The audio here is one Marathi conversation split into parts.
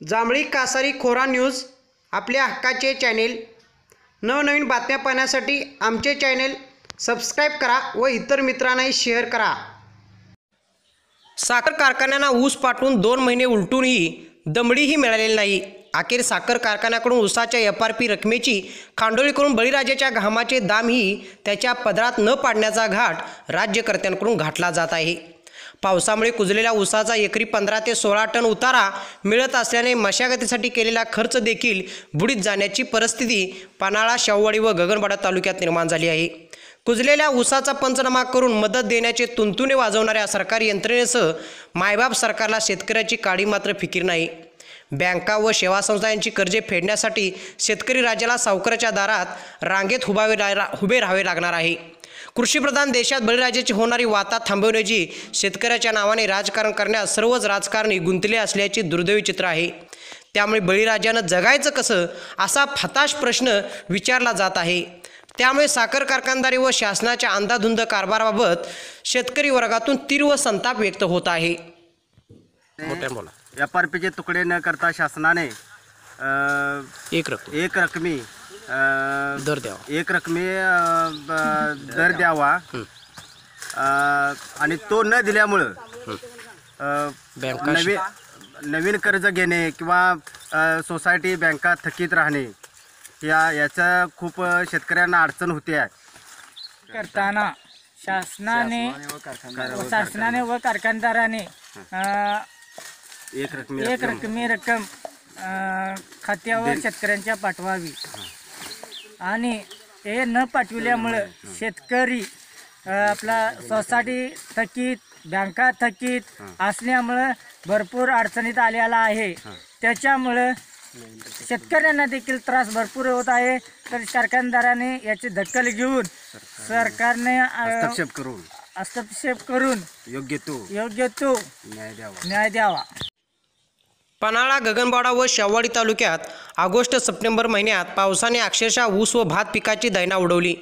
जांभळी कासारी खोरा न्यूज आपल्या हक्काचे चॅनेल. नवनवीन बातम्या पाहण्यासाठी आमचे चॅनेल सबस्क्राईब करा व इतर मित्रांनाही शेअर करा. साखर कारखान्यांना ऊस पाठवून दोन महिने उलटूनही दमडीही मिळालेली नाही. अखेर साखर कारखान्याकडून ऊसाच्या एफ आर पी रकमेची खांडोळी करून बळीराजाच्या घामाचे दामही त्याच्या पदरात न पाडण्याचा घाट राज्यकर्त्यांकडून घातला जात आहे. पावसामुळे कुजलेल्या ऊसाचा एकरी पंधरा ते सोळा टन उतारा मिळत असल्याने मशागतीसाठी केलेला खर्च देखील बुडीत जाण्याची परिस्थिती पन्हाळा शाहूवाडी व गगनबाडा तालुक्यात निर्माण झाली आहे. कुजलेल्या ऊसाचा पंचनामा करून मदत देण्याचे तुंतुने वाजवणाऱ्या सरकारी यंत्रणेसह मायबाप सरकारला शेतकऱ्याची काळी मात्र फिकीर नाही. बँका व सेवा संस्था यांची कर्जे फेडण्यासाठी शेतकरी राज्याला सावकाराच्या दारात रांगेत उभावे रा उभे राहावे लागणार आहे. कृषीप्रधान देशात बळीराजाची होणारी वाता थांबवण्याची शेतकऱ्याच्या नावाने राजकारण करण्यास सर्वच राजकारणी गुंतले असल्याचे दुर्दैवी चित्र आहे. त्यामुळे बळीराजानं जगायचं कसं असा फताश प्रश्न विचारला जात आहे. त्यामुळे साखर कारखानदारी व शासनाच्या अंधाधुंद कारभाराबाबत शेतकरी वर्गातून तीव्र संताप व्यक्त होत आहे. मोठ्यानं बोला. एफ आर पीचे तुकडे न करता शासनाने एक रक्कम. एक रकमी दर द्यावा. एक रकमी दर द्यावा. अ, आणि तो न दिल्यामुळं अ, नवीन नवीन कर्ज घेणे किंवा अ, सोसायटी बँका थकीत राहणे या याचा खूप शेतकऱ्यांना अडचण होते. आहे करताना शासनाने शासनाने व कारखानदाराने अ, एक रकमी एक रकमी रक्कम अ, खात्यावर शेतकऱ्यांच्या पाठवावी. आणि हे न पाठविल्यामुळं शेतकरी अ, आपला सोसायटी थकीत बँका थकीत असल्यामुळं भरपूर अडचणीत आलेला आहे. त्याच्यामुळं शेतकऱ्यांना देखील त्रास भरपूर होत आहे. तर कारखानदाराने याची दखल घेऊन सरकारने अ, हस्तक्षेप करून. हस्तक्षेप करून योग्य तो. योग्य तो न्याय द्यावा. न्याय द्यावा. पन्हाळा गगनबाडा व शेवाडी तालुक्यात ऑगस्ट सप्टेंबर महिन्यात पावसाने अक्षरशः ऊस व भात पिकाची दैना उडवली.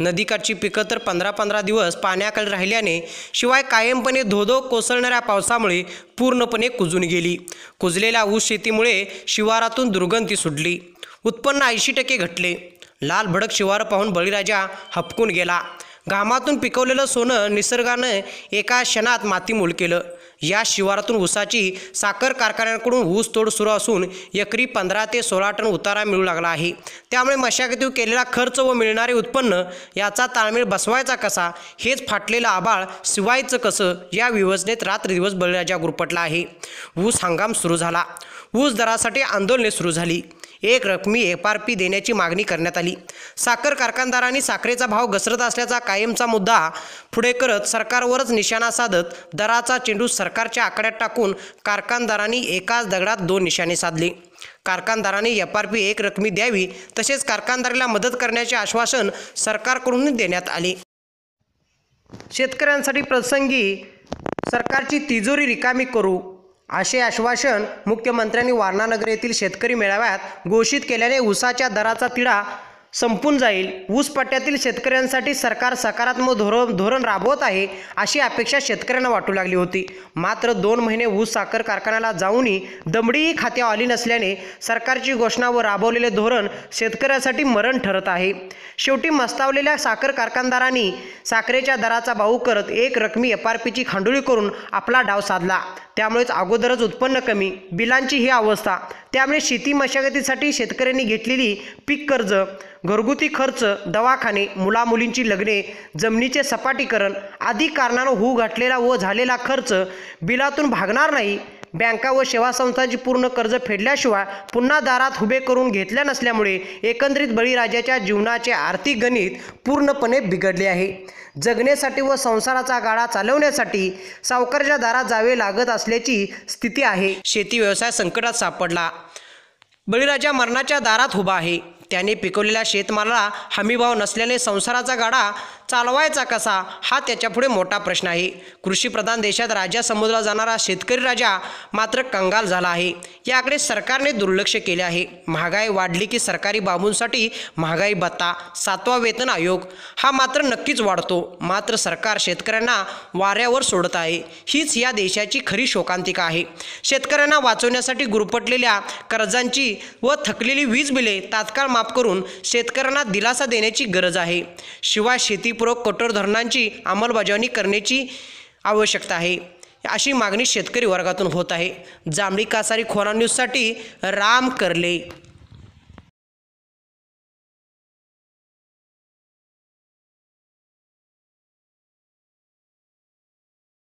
नदीकाठची पिकं तर पंधरा पंधरा दिवस पाण्याखाली राहिल्याने शिवाय कायमपणे धोधो कोसळणाऱ्या पावसामुळे पूर्णपणे कुजून गेली. कुजलेल्या ऊस शेतीमुळे शिवारातून दुर्गंधी सुटली. उत्पन्न ऐंशी टक्के घटले. लाल भडक शिवार पाहून बळीराजा हपकून गेला. घामातून पिकवलेलं सोनं निसर्गानं एका क्षणात मातीमोल केलं. या शिवारातून ऊसाची साखर कारखान्यांकडून ऊस तोड सुरू असून एकरी पंधरा ते सोळा टन उतारा मिळू लागला आहे. त्यामुळे मशागतीवर केलेला खर्च व मिळणारे उत्पन्न याचा ताळमेळ बसवायचा कसा हेच फाटलेलं आबाळ शिवायचं कसं या विवजनेत रात्रदिवस बळीराजा गुरपटला आहे. ऊस हंगाम सुरू झाला. ऊस दरासाठी आंदोलने सुरू झाली. एक रकमी एफ आर पी देण्याची मागणी करण्यात आली. साखर कारखानदारांनी साखरेचा भाव घसरत असल्याचा कायमचा मुद्दा पुढे करत सरकारवरच निशाणा साधत दराचा चेंडू सरकारच्या आकड्यात टाकून कारखानदारांनी एकाच दगडात दोन निशाणे साधले. कारखानदारांनी एफ आर पी एक रकमी द्यावी तसेच कारखानदाराला मदत करण्याचे आश्वासन सरकारकडून देण्यात आले. शेतकऱ्यांसाठी प्रसंगी सरकारची तिजोरी रिकामी करू. असे आश्वासन मुख्यमंत्र्यांनी वारणानगर येथील शेतकरी मेळाव्यात घोषित केल्याने ऊसाच्या दराचा तिढा संपून जाईल. ऊस पट्ट्यातील शेतकऱ्यांसाठी सरकार सकारात्मक धोरण धोरण राबवत आहे अशी अपेक्षा शेतकऱ्यांना वाटू लागली होती. मात्र दोन महिने ऊस साखर कारखान्याला जाऊनही दमडीही खात्यावर आली नसल्याने सरकारची घोषणा व राबवलेले धोरण शेतकऱ्यासाठी मरण ठरत आहे. शेवटी मस्तावलेल्या साखर कारखानदारांनी साखरेच्या दराचा भाऊ करत एक रकमी एफ आर पीची खांडोळी करून आपला डाव साधला. त्यामुळेच अगोदरच उत्पन्न कमी बिलांची ही अवस्था. त्यामुळे शेती मशागतीसाठी शेतकऱ्यांनी घेतलेली पीक कर्ज घरगुती खर्च दवाखाने मुलामुलींची लग्ने जमिनीचे सपाटीकरण आदी कारणानं होऊ घातलेला व झालेला खर्च बिलातून भागणार नाही. बँका व सेवा संस्थांची पूर्ण कर्ज फेडल्याशिवाय पुन्हा दारात उभे करून घेतल्या नसल्यामुळे एकंदरीत बळीराजाच्या जीवनाचे आर्थिक गणित पूर्णपणे बिघडले आहे. जगण्यासाठी व संसाराचा गाडा चालवण्यासाठी सावकाराच्या दारात जावे लागत असल्याची स्थिती आहे. शेती व्यवसाय संकटात सापडला. बळीराजा मरणाच्या दारात उभा आहे. त्याने पिकवलेल्या शेतमालाला हमीभाव नसल्याने संसाराचा गाडा चालवायचा कसा? हा त्याच्यापुढे मोठा प्रश्न आहे. कृषीप्रधान देशात राजा समजला जाणारा शेतकरी राजा मात्र कंगाल झाला आहे. याकडे सरकारने दुर्लक्ष केले आहे. महागाई वाढली की सरकारी बाबूंसाठी महागाई भत्ता सातवा वेतन आयोग हा मात्र नक्कीच वाढतो. मात्र सरकार शेतकऱ्यांना वाऱ्यावर सोडत आहे. हीच या देशाची खरी शोकांतिका आहे. शेतकऱ्यांना वाचवण्यासाठी गुरपटलेल्या कर्जांची व थकलेली वीज बिले तात्काळ माफ करून शेतकऱ्यांना दिलासा देण्याची गरज आहे. शिवाय शेतीपूरक कठोर धरणांची अंमलबजावणी करण्याची आवश्यकता आहे. अशी मागणी शेतकरी वर्गातून होत आहे. जांभळी कासारी खोरा न्यूजसाठी राम करले.